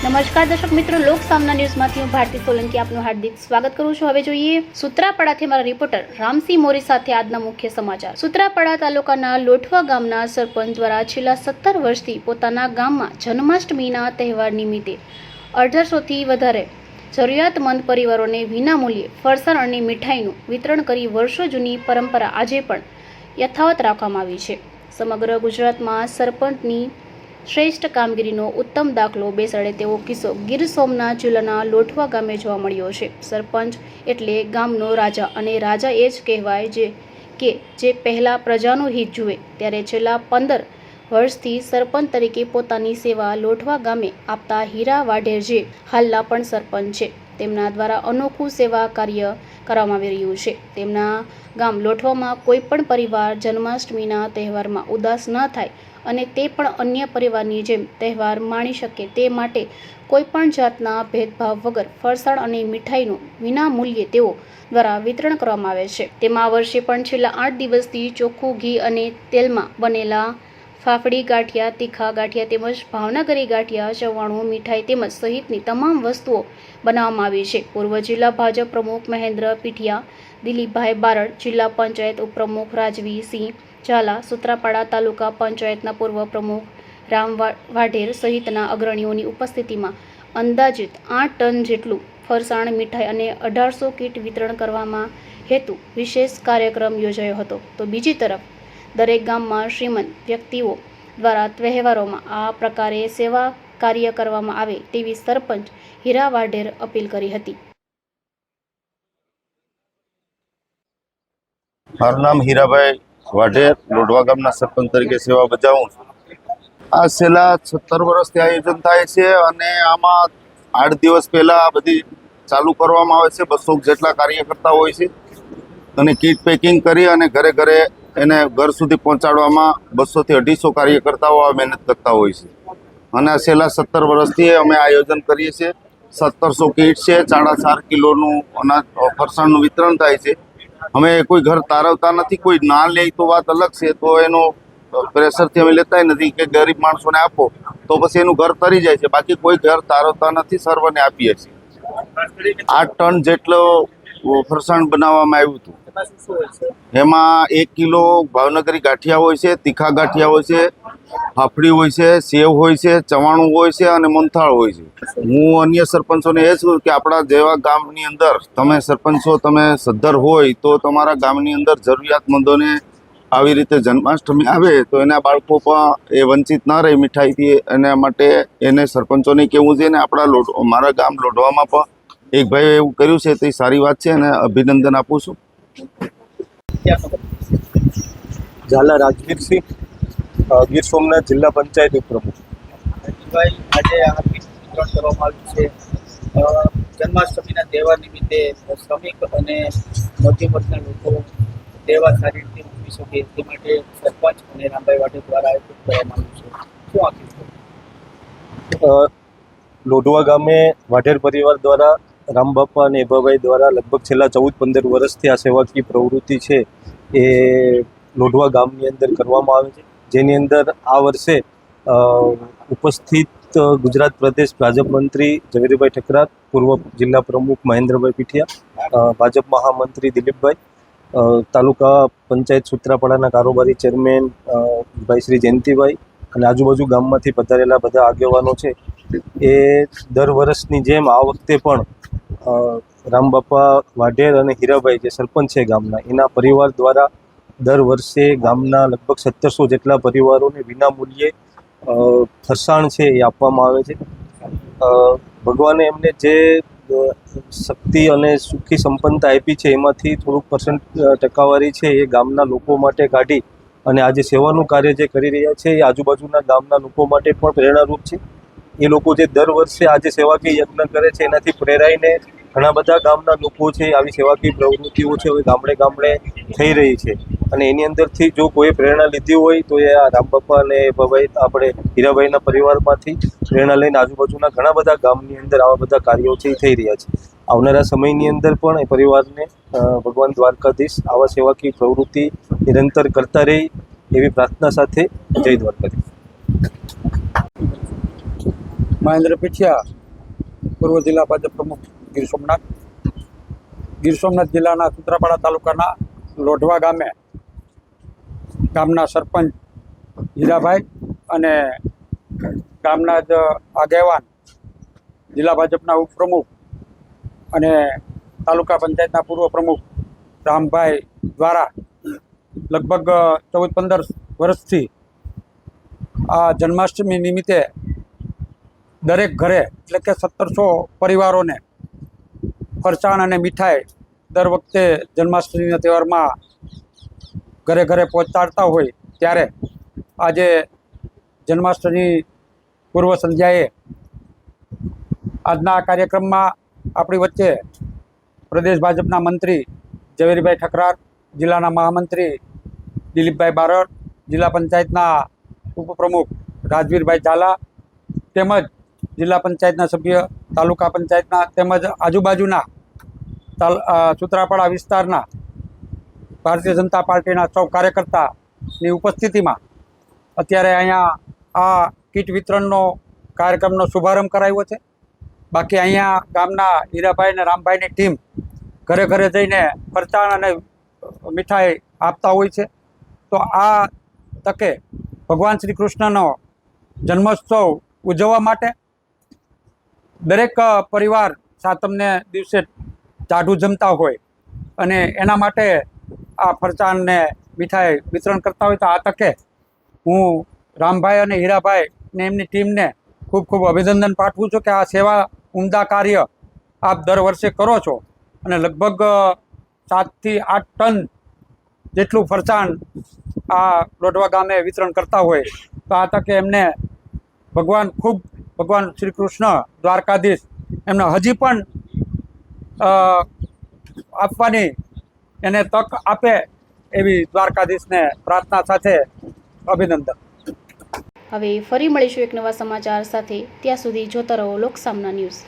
નમસ્કાર દર્શક મિત્રો, લોક સામના ન્યૂઝમાંથી હું ભારતી સોલંકી આપનું હાર્દિક સ્વાગત કરું છું. હવે જોઈએ સુત્રાપડાથી મારા રિપોર્ટર રામસિંહ મોરી સાથે આજના મુખ્ય સમાચાર. સુત્રાપડા તાલુકાના લોઠવા ગામના સરપંચ દ્વારા છેલ્લા સત્તર વર્ષથી પોતાના ગામમાં જન્માષ્ટમીના તહેવાર નિમિત્તે અઢારસોથી વધારે જરૂરિયાતમંદ પરિવારોને વિનામૂલ્યે ફરસાણ અને મીઠાઈનું વિતરણ કરી વર્ષો જૂની પરંપરા આજે પણ યથાવત રાખવામાં આવી છે. સમગ્ર ગુજરાતમાં સરપંચની શ્રેષ્ઠ કામગીરીનો ઉત્તમ દાખલો બેસાડે તેવો કિસ્સો ગીર સોમનાથ જિલ્લાના લોઠવા ગામે જોવા મળ્યો છે. સરપંચ એટલે ગામનો રાજા અને રાજા એ જ કહેવાય જે કે જે પહેલાં પ્રજાનું હિત જુએ, ત્યારે છેલ્લા પંદર વર્ષથી સરપંચ તરીકે પોતાની સેવા લોઠવા ગામે આપતા હીરા વાઢેર જે હાલના પણ સરપંચ છે. તેમના દ્વારા અનોખું સેવા કાર્ય કરવામાં આવી રહ્યું છે. તેમના ગામ લોઠવામાં કોઈ પણ પરિવાર જન્માષ્ટમીના તહેવારમાં ઉદાસ ન થાય અને તે પણ અન્ય પરિવારની જેમ તહેવાર માણી શકે તે માટે કોઈ પણ જાતના ભેદભાવ વગર ફરસાણ અને મીઠાઈનું વિના મૂલ્યે તેઓ દ્વારા વિતરણ કરવામાં આવે છે. તેમાં આ વર્ષે પણ છેલ્લા આઠ દિવસથી ચોખ્ખું ઘી અને તેલમાં બનેલા ફાફડી ગાંઠિયા, તીખા ગાંઠિયા તેમજ ભાવનગરી ગાંઠિયા, ચવાણું, મીઠાઈ તેમજ સહિતની તમામ વસ્તુઓ બનાવવામાં આવી છે. પૂર્વ જિલ્લા ભાજપ પ્રમુખ મહેન્દ્ર પીઠિયા, દિલીપભાઈ બારડ, જિલ્લા પંચાયત ઉપપ્રમુખ રાજવી સિંહ ઝાલા, સુત્રાપાડા તાલુકા પંચાયતના પૂર્વ પ્રમુખ રામ વાઢેર સહિતના અગ્રણીઓની ઉપસ્થિતિમાં અંદાજિત આઠ ટન જેટલું ફરસાણ, મીઠાઈ અને અઢારસો કીટ વિતરણ કરવામાં હેતુ વિશેષ કાર્યક્રમ યોજાયો હતો. તો બીજી તરફ દરેક ગામમાં શ્રીમંત વ્યક્તિઓ દ્વારા તહેવારોમાં આ પ્રકારે સેવા કાર્ય કરવામાં આવે તેવી સરપંચ હીરા વાઢેર અપીલ કરી હતી. મારું નામ હીરાભાઈ વાઢેર, લોઢવા ગામના સરપંચ તરીકે સેવા બજાવું આ છેલ્લા સત્તર વર્ષથી આયોજન થાય છે અને આમાં આઠ દિવસ પહેલા બધી ચાલુ કરવામાં આવે છે, બસો જેટલા કાર્યકર્તા હોય છે. અને કીટ પેકિંગ કરી અને ઘરે ઘરે એને ઘર સુધી પહોંચાડવામાં બસોથી અઢીસો કાર્યકર્તાઓ આ મહેનત કરતા હોય છે. અને છેલ્લા સત્તર વર્ષથી અમે આયોજન કરીએ છીએ. સત્તરસો કીટ છે સાડા ચાર કિલોનું અનાજ ફરસાણનું વિતરણ થાય છે. અમે કોઈ ઘર તારવતા નથી, કોઈ ના લે તો વાત અલગ છે, તો એનો પ્રેશરથી અમે લેતા નથી કે ગરીબ માણસોને આપો, તો પછી એનું ઘર તરી જાય છે. બાકી કોઈ ઘર તારવતા નથી, સર્વને આપીએ છીએ. આઠ ટન જેટલો ફરસાણ બનાવવામાં આવ્યું હતું. એમાં એક કિલો ભાવનગરી ગાંઠિયા હોય છે, તીખા ગાંઠિયા હોય છે, ફાફડી હોય છે, સેવ હોય છે, ચવાણું હોય છે અને મોનથાળ હોય છે. હું અન્ય સરપંચોને એ છું કે આપણા જેવા ગામની અંદર તમે સરપંચો, તમે સદ્ધર હોય તો તમારા ગામની અંદર જરૂરિયાતમંદોને આવી રીતે જન્માષ્ટમી આવે તો એના બાળકો પણ એ વંચિત ના રહે મીઠાઈથી. એના માટે એને સરપંચોને કેવું છે ને આપણા મારા ગામ લોઢવામાં પણ એક ભાઈએ એવું કર્યું છે તે સારી વાત છે અને અભિનંદન આપું છું. ઝાલા રાજવીરસિંહ ગીર સોમનાથ જિલ્લા પંચાયત ઉપપ્રમુખ. ભાઈ આજે આ વિતરણ કરવામાં આવ્યું છે. જન્માષ્ટમીના તહેવાર નિમિત્તે શ્રમિક અને મધ્યમ વર્ગના લોકો તહેવાર સારી રીતે ઉજવી શકે તે માટે સરપંચ અને રામભાઈ વાટે દ્વારા આયોજન કરવામાં આવ્યું છે. શું આપ્યું લોઢવા ગામે વાઢેર પરિવાર દ્વારા રામબાપા અને એભાભાઈ દ્વારા લગભગ છેલ્લા ચૌદ, પંદર વર્ષથી આ સેવાકીય પ્રવૃત્તિ છે એ લોઢવા ગામની અંદર કરવામાં આવે છે. જેની અંદર આ વર્ષે ઉપસ્થિત ગુજરાત પ્રદેશ ભાજપ મંત્રી ઝવેરીભાઈ ઠકરાત, પૂર્વ જિલ્લા પ્રમુખ મહેન્દ્રભાઈ પીઠિયા ભાજપ મહામંત્રી દિલીપભાઈ તાલુકા પંચાયત સૂત્રાપાડાના કારોબારી ચેરમેન ભાઈ શ્રી જયંતિભાઈ અને આજુબાજુ ગામમાંથી પધારેલા બધા આગેવાનો છે. એ દર વર્ષની જેમ આ વખતે પણ રામબાપા વાઢેર અને હીરાભાઈ જે સરપંચ છે ગામના, એના પરિવાર દ્વારા દર વર્ષે ગામના લગભગ સત્તરસો જેટલા પરિવારોને વિનામૂલ્યે ફરસાણ છે એ આપવામાં આવે છે. ભગવાને એમને જે શક્તિ અને સુખી સંપન્નતા આપી છે, એમાંથી થોડુંક પર્સન્ટ ટકાવારી છે એ ગામના લોકો માટે કાઢી અને આજે સેવાનું કાર્ય જે કરી રહ્યા છે એ આજુબાજુના ગામના લોકો માટે પણ પ્રેરણારૂપ છે. એ લોકો જે દર વર્ષે આજે સેવાકીય યજ્ઞ કરે છે, એનાથી પ્રેરાઈને ઘણા બધા ગામના લોકો છે, આવી સેવાકીય પ્રવૃત્તિઓ છે, હવે ગામડે ગામડે થઈ રહી છે. અને એની અંદરથી જો કોઈ પ્રેરણા લીધી હોય, તો એ આ રામબાપા અને ભાઈ આપણે હીરાભાઈના પરિવારમાંથી પ્રેરણા લઈને આજુબાજુના ઘણા બધા ગામની અંદર આવા બધા કાર્યો છે થઈ રહ્યા છે. આવનારા સમયની અંદર પણ એ પરિવારને ભગવાન દ્વારકાધીશ આવા સેવાકીય પ્રવૃત્તિ નિરંતર કરતા રહે, એવી પ્રાર્થના સાથે જય દ્વારકાધીશ. મહેન્દ્ર પીઠિયા, પૂર્વ જિલ્લા ભાજપ પ્રમુખ ગીર સોમનાથ. ગીર સોમનાથ જિલ્લાના સુત્રાપાડા તાલુકાના લોઢવા ગામે ગામના સરપંચ હીરાભાઈ અને ગામના જ આગેવાન જિલ્લા ભાજપના ઉપપ્રમુખ અને તાલુકા પંચાયતના પૂર્વ પ્રમુખ રામભાઈ દ્વારા લગભગ ચૌદ પંદર વર્ષથી આ જન્માષ્ટમી નિમિત્તે દરેક ઘરે, એટલે કે સત્તરસો પરિવારોને ફરસાણ અને મીઠાઈ દર વખતે જન્માષ્ટમીના તહેવારમાં ઘરે ઘરે પહોંચાડતા હોય, ત્યારે આજે જન્માષ્ટમી પૂર્વ સંધ્યાએ આજના આ કાર્યક્રમમાં આપણી વચ્ચે પ્રદેશ ભાજપના મંત્રી ઝવેરીભાઈ ઠકરાર, જિલ્લાના મહામંત્રી દિલીપભાઈ બારડ, જિલ્લા પંચાયતના ઉપપ્રમુખ રાજવીરભાઈ ઝાલા તેમજ જિલ્લા પંચાયતના સભ્ય તાલુકા પંચાયતના તેમજ આજુબાજુના અ, વિસ્તારના ભારતીય જનતા પાર્ટીના સૌ કાર્યકર્તાની ઉપસ્થિતિમાં અત્યારે અહીંયા આ કીટ વિતરણનો કાર્યક્રમનો શુભારંભ કરાયો છે. બાકી અહીંયા ગામના હીરાભાઈ અને રામભાઈની ટીમ ઘરે ઘરે જઈને ફરસાણ અને મીઠાઈ આપતા હોય છે. તો આ તકે ભગવાન શ્રી કૃષ્ણનો જન્મોત્સવ ઉજવવા માટે દરેક પરિવાર સાતમને દિવસે ટાઢું જમતા હોય અને એના માટે આ ફરસાણને મીઠાઈ વિતરણ કરતા હોય તો આ તકે હું રામભાઈ અને હીરાભાઈ ને એમની ટીમને ખૂબ ખૂબ અભિનંદન પાઠવું છું કે આ સેવા ઉમદા કાર્ય આપ દર વર્ષે કરો છો. અને લગભગ સાતથી આઠ ટન જેટલું ફરસાણ આ લોઢવા ગામે વિતરણ કરતા હોય તો આ તકે એમને ભગવાન ખૂબ, ભગવાન શ્રી કૃષ્ણ દ્વારકાધીશ, એમને હજી પણ આપવાની એને તક આપે એવી દ્વારકાધીશને પ્રાર્થના સાથે અભિનંદન. હવે ફરી મળીશું એક નવા સમાચાર સાથે. ત્યાં સુધી જોતા રહો લોકસામના ન્યૂઝ.